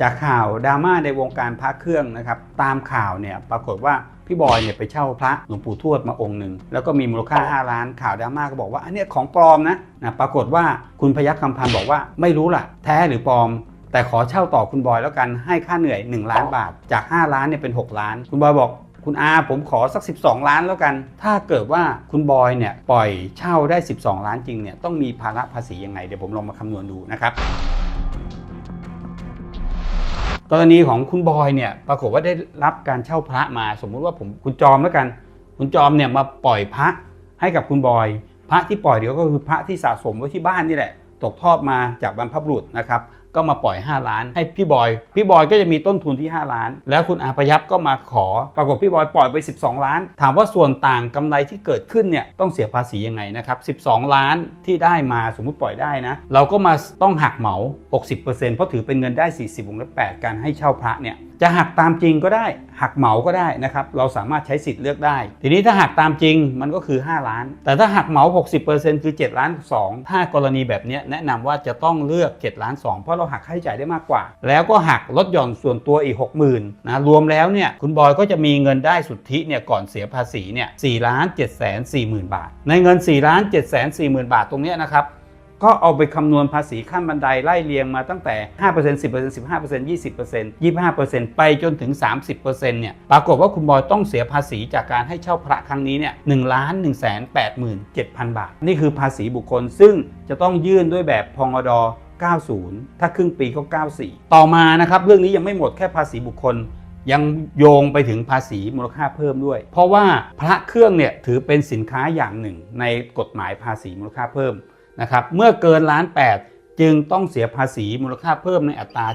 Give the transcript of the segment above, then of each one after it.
จากข่าวดราม่าในวงการพระเครื่องนะครับ ตามข่าวเนี่ยปรากฏว่าพี่บอยเนี่ยไปเช่าพระหลวงปู่ทวดมาองค์หนึ่งแล้วก็มีมูลค่า 5 ล้านข่าวดราม่าก็บอกว่าอันเนี้ยของปลอมนะนะปรากฏว่าคุณพยัคฆ์คำพันธ์บอกว่าไม่รู้ล่ะ แท้หรือปลอม แต่ขอเช่าต่อคุณบอยแล้วกันให้ค่าเหนื่อย 1 ล้านบาท จาก 5 ล้านเนี่ยเป็น 6 ล้าน คุณบอยบอกคุณอาผมขอสัก 12 ล้านแล้วกัน ถ้าเกิดว่าคุณบอยเนี่ยปล่อยเช่าได้ 12 ล้านจริงเนี่ยต้องมีภาระภาษียังไงเดี๋ยวผมลองมาคำนวณดูนะครับ กรณีของคุณบอยเนี่ยปรากฏว่าได้รับการเช่าพระมาสมมุติว่าผมคุณจอมแล้วกัน คุณจอมเนี่ยมาปล่อยพระให้กับคุณบอย พระที่ปล่อยเดี๋ยวก็คือพระที่สะสมไว้ที่บ้านนี่แหละ ตกทอดมาจากบรรพบุรุษนะครับ ก็มาปล่อย 5 ล้าน ให้พี่บอย พี่บอยก็จะมีต้นทุนที่ 5 ล้าน แล้วคุณอาพยับก็มาขอ ปรากฏพี่บอยปล่อยไป 12 ล้าน ถามว่าส่วนต่างกำไรที่เกิดขึ้นเนี่ยต้องเสียภาษียังไงนะครับ 12 ล้านที่ได้มาสมมุติปล่อยได้นะ เราก็มาต้องหักเหมา 60%เพราะถือเป็นเงินได้ 40วงเล็บ8การให้เช่าพระเนี่ยจะหักตามจริงก็ได้ หักเหมาก็ได้นะครับ เราสามารถใช้สิทธิ์เลือกได้ ทีนี้ถ้าหักตามจริงมันก็คือ 5 ล้าน แต่ถ้าหักเหมา 60%คือ7ล้าน2ถ้ากรณีแบบนี้แนะนำว่าจะต้องเลือก7ล้าน2เพราะเราหักค่าใช้จ่ายได้มากกว่า แล้วก็หักลดหย่อนส่วนตัวอีก 60,000นะรวมแล้วเนี่ยคุณบอยก็จะมีเงินได้สุทธิเนี่ยก่อนเสียภาษีเนี่ย4ล้าน7แสน4หมื่นบาท ในเงิน4ล้าน7แสน4หมื่นบาทตรงเนี้ยนะครับ ก็เอาไปคำนวณภาษีขั้นบันไดไล่เรียงมาตั้งแต่ 5% 10% 15% 20% 25%ไปจนถึง 30%เนี่ยปรากฏว่าคุณบอยต้องเสียภาษีจากการให้เช่าพระครั้งนี้เนี่ย1ล้าน1 8 7 0 0บาท นี่คือภาษีบุคคลซึ่งจะต้องยื่นด้วยแบบพงด90 ถ้าครึ่งปีก็ 94 ต่อมานะครับ เรื่องนี้ยังไม่หมดแค่ภาษีบุคคล ยังโยงไปถึงภาษีมูลค่าเพิ่มด้วย เพราะว่าพระเครื่องเนี่ยถือเป็นสินค้าอย่างหนึ่งในกฎหมายภาษีมูลค่าเพิ่ม นะครับเมื่อเกินล้าน8จึงต้องเสียภาษีมูลค่าเพิ่มในอัตรา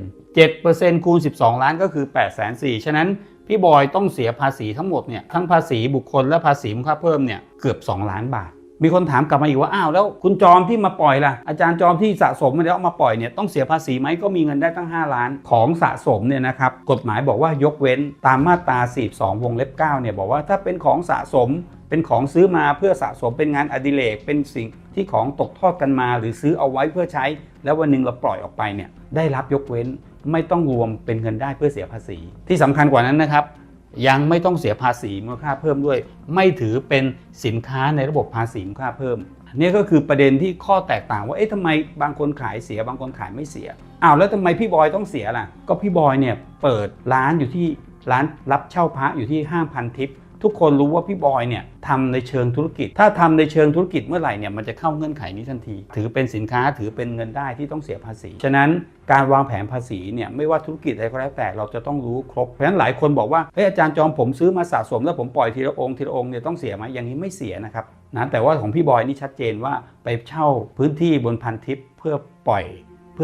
7% 7%คูณ 12 ล้านก็คือ 8 4 0 0 0ฉะนั้นพี่บอยต้องเสียภาษีทั้งหมดเนี่ยทั้งภาษีบุคคลและภาษีมูลค่าเพิ่มเนี่ยเกือบ 2 ล้านบาท มีคนถามกลับมาอีกว่าอ้าวแล้วคุณจอมที่มาปล่อยล่ะอาจารย์จอมที่สะสมมาแล้วเอามาปล่อยเนี่ยต้องเสียภาษีไหมก็มีเงินได้ตั้ง 5 ล้านของสะสมเนี่ยนะครับกฎหมายบอกว่ายกเว้นตามมาตรา42วงเล็บ9เนี่ยบอกว่าถ้าเป็นของสะสม เป็นของซื้อมาเพื่อสะสมเป็นงานอดิเรกเป็นสิ่งที่ของตกทอดกันมา หรือซื้อเอาไว้เพื่อใช้ แล้ววันหนึ่งเราปล่อยออกไปเนี่ยได้รับยกเว้นไม่ต้องรวมเป็นเงินได้เพื่อเสียภาษี ที่สำคัญกว่านั้นนะครับ ยังไม่ต้องเสียภาษีมูลค่าเพิ่มด้วย ไม่ถือเป็นสินค้าในระบบภาษีมูลค่าเพิ่มนี่ก็คือประเด็นที่ข้อแตกต่างว่าเอ๊ะทำไมบางคนขายเสียบางคนขายไม่เสียอ้าวแล้วทำไมพี่บอยต้องเสียล่ะ ก็พี่บอยเนี่ยเปิดร้านอยู่ที่ร้านรับเช่าพระอยู่ที่ห้างพันทิพย์ ทุกคนรู้ว่าพี่บอยเนี่ยทำในเชิงธุรกิจ ถ้าทำในเชิงธุรกิจเมื่อไหร่เนี่ยมันจะเข้าเงื่อนไขนี้ทันที ถือเป็นสินค้าถือเป็นเงินได้ที่ต้องเสียภาษี ฉะนั้นการวางแผนภาษีเนี่ยไม่ว่าธุรกิจอะไรก็แล้วแต่เราจะต้องรู้ครบ เพราะฉะนั้นหลายคนบอกว่าเฮ้ยอาจารย์จอมผมซื้อมาสะสม แล้วผมปล่อยทีละองค์ทีละองค์เนี่ยต้องเสียไหมอย่างนี้ไม่เสียนะครับนะแต่ว่าของพี่บอยนี่ชัดเจนว่าไปเช่าพื้นที่บนพันทิพย์เพื่อปล่อย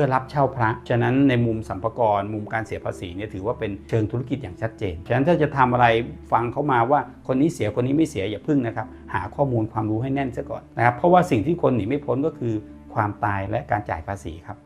พื่อรับเช่าพระ ฉะนั้นในมุมสัมภากรมุมการเสียภาษีเนี่ยถือว่าเป็นเชิงธุรกิจอย่างชัดเจน ฉะนั้นถ้าจะทำอะไรฟังเขามาว่าคนนี้เสียคนนี้ไม่เสียอย่าพึ่งนะครับ หาข้อมูลความรู้ให้แน่นซะก่อนนะครับ เพราะว่าสิ่งที่คนหนีไม่พ้นก็คือความตายและการจ่ายภาษีครับ